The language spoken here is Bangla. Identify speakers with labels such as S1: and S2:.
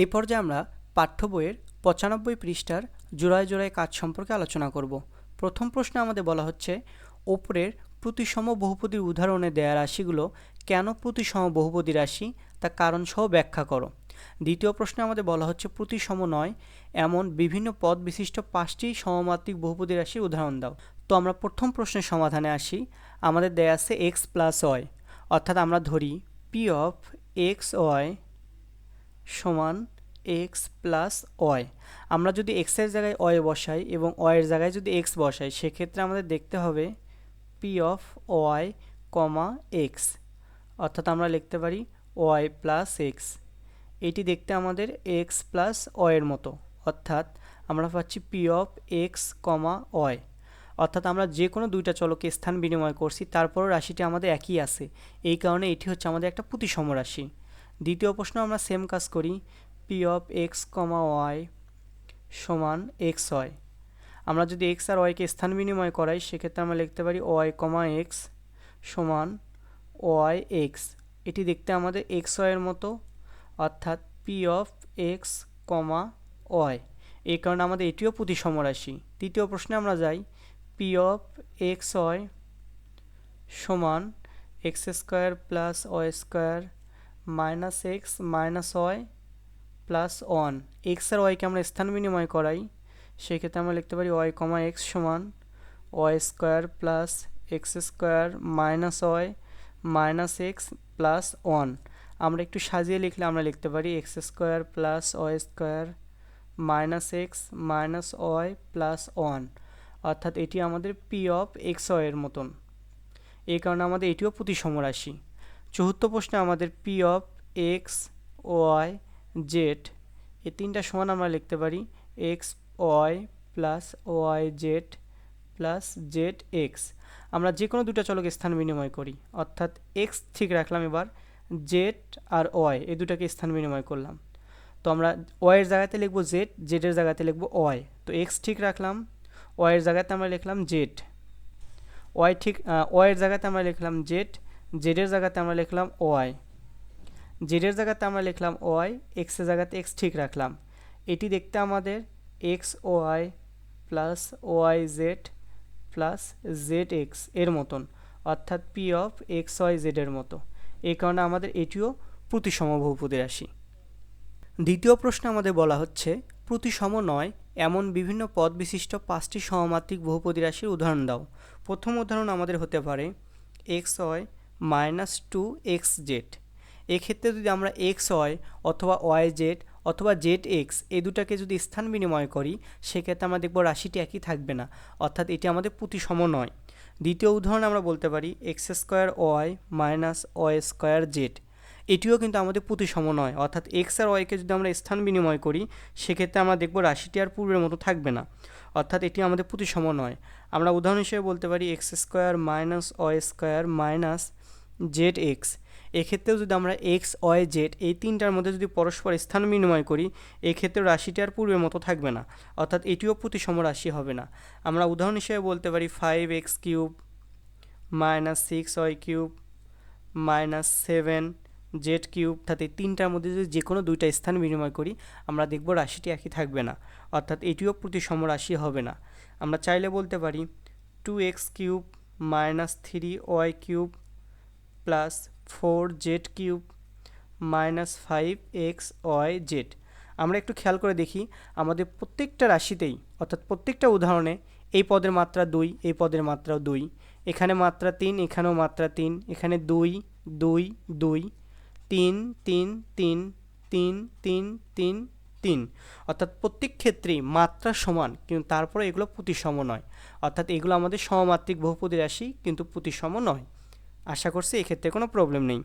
S1: এই পর্যায়ে আমরা পাঠ্য বইয়ের পঁচানব্বই পৃষ্ঠার জোড়ায় জোড়ায় কাজ সম্পর্কে আলোচনা করব। প্রথম প্রশ্নে আমাদের বলা হচ্ছে, ওপরের প্রতিসম বহুপদীর উদাহরণে দেয়া রাশিগুলো কেন প্রতিসম বহুপদী রাশি? তা কারণ সহ ব্যাখ্যা করো। দ্বিতীয় প্রশ্নে আমাদের বলা হচ্ছে, প্রতিসম নয়, এমন বিভিন্ন পদ বিশিষ্ট পাঁচটি সমমাত্রিক বহুপদী রাশির উদাহরণ দাও। তো আমরা প্রথম প্রশ্নের সমাধানে আসি। আমাদের দেয়া আছে এক্স প্লাস ওয়াই অর্থাৎ আমরা ধরি পি অফ এক্স ওয়াই সমান এক্স প্লাস ওয়াই আমরা যদি এক্সের জায়গায় ওয়াই বসাই এবং ওয়ের জায়গায় যদি এক্স বসাই, সেক্ষেত্রে আমাদের দেখতে হবে P of Y comma X অর্থাৎ আমরা লিখতে পারি ওয়াই প্লাস এক্স এটি দেখতে আমাদের এক্স প্লাস ওয়ের মতো। অর্থাৎ আমরা পাচ্ছি P of X comma Y অর্থাৎ আমরা যে কোনো দুইটা চলকে স্থান বিনিময় করছি, তারপরও রাশিটি আমাদের একই আছে। এই কারণে এটি হচ্ছে আমাদের একটা প্রতিসম রাশি। দ্বিতীয় প্রশ্ন আমরা সেম কাজ করি P of X comma Y সমান এক্স ওয়াই আমরা যদি এক্স আর ওয়াইকে স্থান বিনিময় করাই, সেক্ষেত্রে আমরা লিখতে পারি ওয়াই কমা এক্স সমান ওয়াই এক্স এটি দেখতে আমাদের এক্স ওয়াইয়ের মতো, অর্থাৎ P of X comma Y এই কারণে আমাদের এটিও প্রতিসম রাশি। তৃতীয় প্রশ্নে আমরা যাই পি অফ এক্স ওয়াই সমান X square plus Y square minus X minus Y plus one X আর ওয়াইকে আমরা স্থান বিনিময় করাই, সেক্ষেত্রে আমরা লিখতে পারি ওয়াই কমা এক্স সমান Y square plus X square minus Y minus X plus one আমরা একটু সাজিয়ে লিখলে আমরা লিখতে পারি X square plus Y square minus X minus Y plus one অর্থাৎ এটি আমাদের পি অফ এক্স ওয়ের মতন। এই কারণে আমাদের এটিও প্রতিসম রাশি। চতুর্থ প্রশ্নে আমাদের P of X Y Z এই তিনটা সমান আমরা লিখতে পারি X Y plus Y Z plus Z X আমরা যে কোনো দুটো চলকে স্থান বিনিময় করি, অর্থাৎ এক্স ঠিক রাখলাম এবার জেড আর ওয়াই এই দুটাকে স্থান বিনিময় করলাম। তো আমরা ওয়াইয়ের জায়গাতে লিখব জেড জেডের জায়গাতে লিখব ওয়াই তো এক্স ঠিক রাখলাম ওয়াইয়ের জায়গাতে আমরা লিখলাম জেড ওয়াই ঠিক ওয়াইয়ের জায়গাতে আমরা লিখলাম জেড জেডের জায়গাতে আমরা লিখলাম ওয়াই। জেডের জায়গাতে আমরা লিখলাম ওয়াই এক্সের জায়গাতে এক্স ঠিক রাখলাম। এটি দেখতে আমাদের X Y plus Y Z plus Z এক্সের মতন, অর্থাৎ পি অফ এক্স ওয়াই জেডের মতো। এই কারণে আমাদের এটিও প্রতিসম বহুপদী রাশি। দ্বিতীয় প্রশ্নে আমাদের বলা হচ্ছে, প্রতিসম নয়, এমন বিভিন্ন পদ বিশিষ্ট পাঁচটি সমমাত্রিক বহুপদী রাশির উদাহরণ দাও। প্রথম উদাহরণ আমাদের হতে পারে, X Y minus two X Z এক্ষেত্রে যদি আমরা এক্স ওয়াই অথবা ওয়াই জেড অথবা জেড এক্স এই দুটাকে যদি স্থান বিনিময় করি, সেক্ষেত্রে আমরা দেখব রাশিটি একই থাকবে না, অর্থাৎ এটি আমাদের প্রতিসম নয়। দ্বিতীয় উদাহরণ আমরা বলতে পারি X square Y minus Y square Z এটিও কিন্তু আমাদের প্রতিসম নয়, অর্থাৎ এক্স আর ওয়াইকে যদি আমরা স্থান বিনিময় করি, সেক্ষেত্রে আমরা দেখব রাশিটি আর পূর্বের মতো থাকবে না, অর্থাৎ এটি আমাদের প্রতিসম নয়। আমরা উদাহরণ হিসেবে বলতে পারি X square minus Y square minus Z X. এক্ষেত্রেও যদি আমরা এক্স, ওয়াই, জেড এই তিনটার মধ্যে যদি পরস্পর স্থান বিনিময় করি এক্ষেত্রে রাশিটি আর পূর্বের মতো থাকবে না। অর্থাৎ এটিও প্রতিসম রাশি হবে না। আমরা উদাহরণ হিসেবে বলতে পারি five X cube minus six, Y cube minus seven, Z cube. অর্থাৎ এই তিনটার মধ্যে যদি যে কোনো দুইটা স্থান বিনিময় করি, আমরা দেখব রাশিটি একই থাকবে না। অর্থাৎ এটিও প্রতিসম রাশি হবে না। আমরা চাইলে বলতে পারি two X cube minus three, Y cube plus four Z cube minus five X Y Z. আমরা একটু খেয়াল করে দেখি, আমাদের প্রত্যেকটা রাশিতেই, অর্থাৎ প্রত্যেকটা উদাহরণে এই পদের মাত্রা দুই, এই পদের মাত্রা দুই। এখানে মাত্রা তিন, এখানেও মাত্রা তিন, এখানে দুই দুই দুই, তিন তিন তিন তিন তিন তিন তিন। অর্থাৎ প্রত্যেক ক্ষেত্রেই মাত্রা সমান, কিন্তু তারপরে এগুলো প্রতিসম নয়। অর্থাৎ এগুলো আমাদের সমমাত্রিক বহুপদী রাশি, কিন্তু প্রতিসম নয়। আশা করছি এক্ষেত্রে কোনো প্রবলেম নেই।